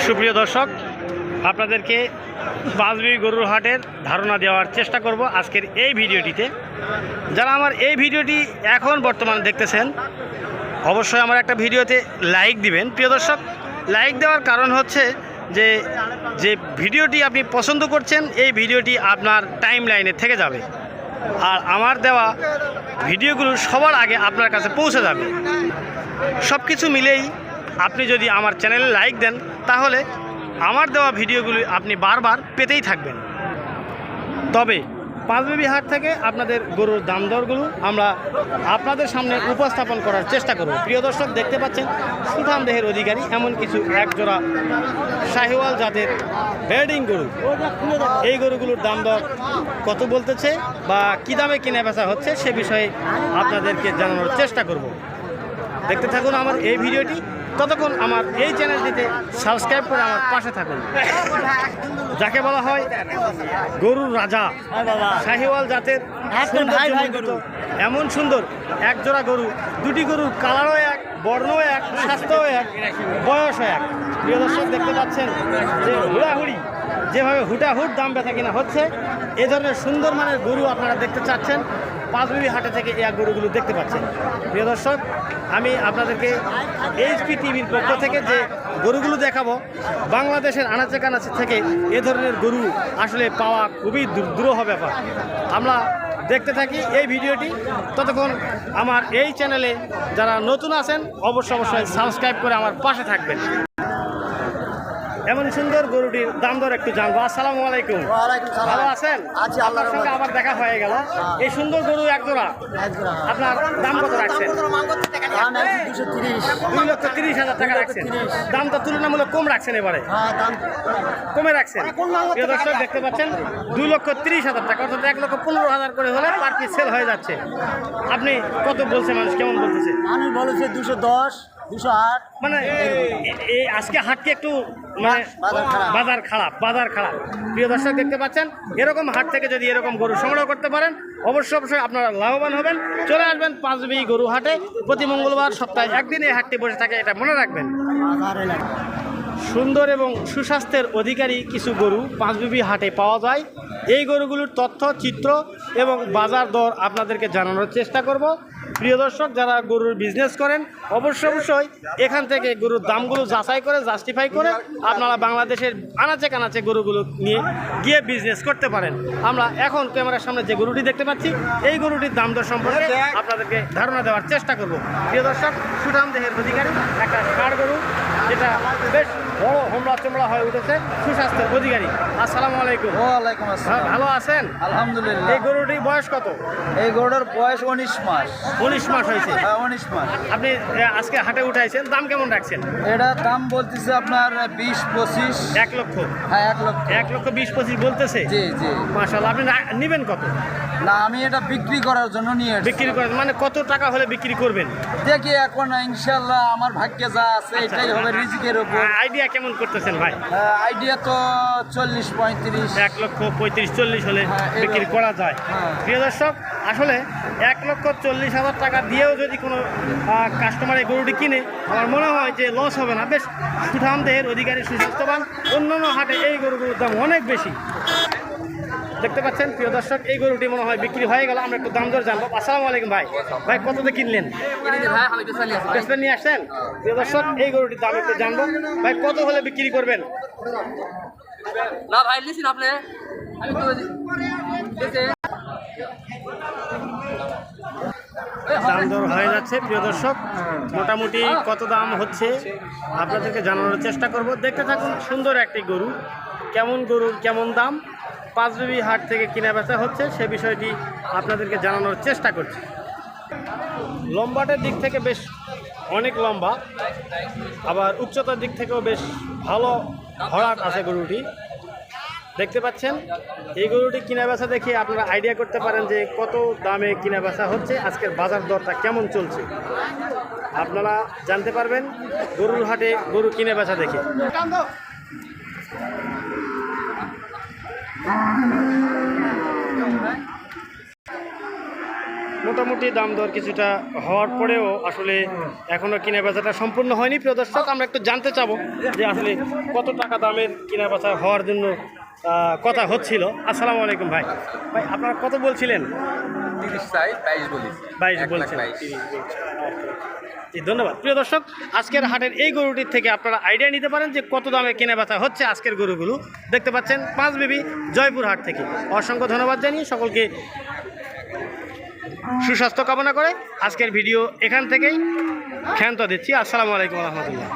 সুপ্রিয় দর্শক, আপনাদেরকে বাজবি গরুর হাটের ধারণা দেওয়ার চেষ্টা করব আজকের এই ভিডিওটিতে। যারা আমার এই ভিডিওটি এখন বর্তমানে দেখতেছেন, অবশ্যই আমার একটা ভিডিওতে লাইক দিবেন। প্রিয় দর্শক, লাইক দেওয়ার কারণ হচ্ছে যে যে ভিডিওটি আপনি পছন্দ করছেন, এই ভিডিওটি আপনার টাইম লাইনে থেকে যাবে। আর আমার দেওয়া ভিডিওগুলো সবার আগে আপনার কাছে পৌঁছে যাবে। সব কিছু মিলেই আপনি যদি আমার চ্যানেলে লাইক দেন, তাহলে আমার দেওয়া ভিডিওগুলি আপনি বারবার পেতেই থাকবেন। তবে পাঁচবিবি হাট থেকে আপনাদের গরুর দাম দরগুলো আমরা আপনাদের সামনে উপস্থাপন করার চেষ্টা করব। প্রিয় দর্শক, দেখতে পাচ্ছেন, সুঠাম দেহের অধিকারী, এমন কিছু একজোড়া শাহিওয়াল জাতের বেডিং গরু। এই গরুগুলোর দাম দর কত বলতেছে বা কী দামে কিনে বেচা হচ্ছে, সে বিষয়ে আপনাদেরকে জানানোর চেষ্টা করব। দেখতে থাকুন আমার এই ভিডিওটি। ততক্ষণ আমার এই চ্যানেলটিতে সাবস্ক্রাইব করে আমার পাশে থাকুন। যাকে বলা হয় গরুর রাজা শাহিওয়াল জাতের গরু। এমন সুন্দর এক জোড়া গরু দুটি গরুর কালারও এক বর্ণও এক স্বাস্থ্যও এক বয়সও এক। প্রিয় দর্শক দেখতে পাচ্ছেন যে হুড়াহুড়ি যেভাবে হুটাহুট দাম বেচা কিনা হচ্ছে এ ধরনের সুন্দর মানের গরু আপনারা দেখতে চাচ্ছেন। পাঁচবিবি হাটে থেকে এই গরুগুলো দেখতে পাচ্ছেন। প্রিয় দর্শক, আমি আপনাদেরকে এইচপি টিভির পক্ষ থেকে যে গরুগুলো দেখাবো, বাংলাদেশের আনাচে কানাচে থেকে এ ধরনের গরু আসলে পাওয়া খুবই দূর- দুরূহ ব্যাপার। আমরা দেখতে থাকি এই ভিডিওটি। ততক্ষণ আমার এই চ্যানেলে যারা নতুন আছেন অবশ্য অবশ্যই সাবস্ক্রাইব করে আমার পাশে থাকবেন। এমন সুন্দর গরুটির দাম দর একটু জানব। আসসালামু আলাইকুম। ভালো আছেন? আপনার সঙ্গে আবার দেখা হয়ে গেল। এই সুন্দর গরু এক জোড়া। আপনার দাম কত রাখছেন? দুই লক্ষ তিরিশ হাজার টাকা রাখছেন। দাম তো তুলনামূলক কম রাখছেন এবারে। হ্যাঁ কমে রাখছেন। প্রিয় দর্শক দেখতে পাচ্ছেন দুই লক্ষ তিরিশ হাজার টাকা অর্থাৎ এক লক্ষ পনেরো হাজার করে হলে পার সেল হয়ে যাচ্ছে। আপনি কত বলছে মানুষ? কেমন বলতেছে? মানুষ বলেছে দুশো দশ। মানে এই আজকে হাটটি একটু মানে বাজার খারাপ। বাজার খারাপ প্রিয় দর্শক দেখতে পাচ্ছেন এরকম হাট থেকে যদি এরকম গরু সংগ্রহ করতে পারেন অবশ্যই অবশ্যই আপনারা লাভবান হবেন। চলে আসবেন পাঁচবি গরু হাটে। প্রতি মঙ্গলবার সপ্তাহে একদিন এই হাটটি বসে থাকে এটা মনে রাখবেন। সুন্দর এবং সুস্বাস্থ্যের অধিকারী কিছু গরু পাঁচবিবি হাটে পাওয়া যায়। এই গরুগুলোর তথ্য চিত্র এবং বাজার দর আপনাদেরকে জানানোর চেষ্টা করব। প্রিয় দর্শক, যারা গরুর বিজনেস করেন, অবশ্যই অবশ্যই এখান থেকে গরুর দামগুলো যাচাই করে জাস্টিফাই করে আপনারা বাংলাদেশের আনাচে কানাচে গরুগুলো নিয়ে গিয়ে বিজনেস করতে পারেন। আমরা এখন ক্যামেরার সামনে যে গরুটি দেখতে পাচ্ছি, এই গরুটির দাম দর সম্পর্কে আপনাদেরকে ধারণা দেওয়ার চেষ্টা করব। প্রিয় দর্শক, সুঠাম দেহের অধিকারী, একটা ষাড় গরু, যেটা বেশ বড় হোমলা চমড়া হয়ে উঠেছে সুস্বাস্থ্যের অধিকারী। আসসালামু আলাইকুম। ওয়ালাইকুম ভা- আসসালাম। ভালো আছেন? আলহামদুলিল্লাহ। এই গরুটির বয়স কত? এই গরুটার বয়স উনিশ মাস। উনিশ মাস হয়েছে। হ্যাঁ উনিশ মাস। আপনি আজকে হাটে উঠাইছেন দাম কেমন রাখছেন? এটা দাম বলতেছে আপনার বিশ পঁচিশ। এক লক্ষ। হ্যাঁ এক লক্ষ। এক লক্ষ বিশ পঁচিশ বলতেছে? জি জি। মাসাল্লাহ আপনি নিবেন কত? না আমি এটা বিক্রি করার জন্য নিয়ে বিক্রি করেন মানে কত টাকা হলে বিক্রি করবেন? দেখি এখন ইনশাল্লাহ আমার ভাগ্যে যা আছে এটাই হবে রিজিকের উপর। আইডিয়া কেমন করতেছেন ভাই? আইডিয়া তো চল্লিশ পঁয়ত্রিশ। এক লক্ষ পঁয়ত্রিশ চল্লিশ হলে হ্যাঁ, বিক্রি করা যায়। হ্যাঁ। প্রিয় দর্শক আসলে এক লক্ষ চল্লিশ হাজার টাকা দিয়েও যদি কোনো কাস্টমার এই গরুটি কিনে আমার মনে হয় যে লস হবে না। বেশ সুঠাম দেহের অধিকারী সুস্বাস্থ্যবান। অন্যান্য হাটে এই গরুগুলোর দাম অনেক বেশি। দেখতে পাচ্ছেন প্রিয় দর্শক এই গরুটি মনে হয় বিক্রি হয়ে গেল। আমরা একটু দাম দর জানব। আসসালামু আলাইকুম ভাই। ভাই কততে কিনলেন? নিয়ে আসছেন? প্রিয় দর্শক এই গরুটির দাম একটু জানব। ভাই কত হলে বিক্রি করবেন? না ভাই লিসিন আপনি? আমি তো দাম দর হয়ে যাচ্ছে প্রিয় দর্শক। মোটামুটি কত দাম হচ্ছে আপনাদেরকে জানানোর চেষ্টা করব। দেখতে থাকুন সুন্দর একটি গরু। কেমন গরুর কেমন দাম? পাঁচবিবি হাট থেকে কিনা বেচা হচ্ছে, সে বিষয়টি আপনাদেরকে জানানোর চেষ্টা করছি। লম্বাটের দিক থেকে বেশ অনেক লম্বা, আবার উচ্চতার দিক থেকেও বেশ ভালো ভরাট আছে গরুটি। দেখতে পাচ্ছেন, এই গরুটি কিনা বেচা দেখে আপনারা আইডিয়া করতে পারেন যে কত দামে কিনা বেচা হচ্ছে, আজকের বাজার দরটা কেমন চলছে। আপনারা জানতে পারবেন, গরুর হাটে গরু কিনে বেচা দেখে। মোটামুটি দাম দর কিছুটা হওয়ার পরেও আসলে এখনও কিনা বেচাটা সম্পূর্ণ হয়নি। প্রিয় দর্শক, আমরা একটু জানতে চাব যে আসলে কত টাকা দামের কিনা বেচা হওয়ার জন্য কথা হচ্ছিল। আসসালামু আলাইকুম ভাই। ভাই, আপনারা কত বলছিলেন? তিরিশ চাই বাইশ বলি। বাইশ বলছেন জি ধন্যবাদ। প্রিয় দর্শক আজকের হাটের এই গরুটির থেকে আপনারা আইডিয়া নিতে পারেন যে কত দামে কেনা বেচা হচ্ছে আজকের গরুগুলো। দেখতে পাচ্ছেন পাঁচ বিবি জয়পুর হাট থেকে। অসংখ্য ধন্যবাদ জানিয়ে সকলকে সুস্বাস্থ্য কামনা করে আজকের ভিডিও এখান থেকেই ক্ষান্ত দিচ্ছি। আসসালামু আলাইকুম রহমতুল্লাহ।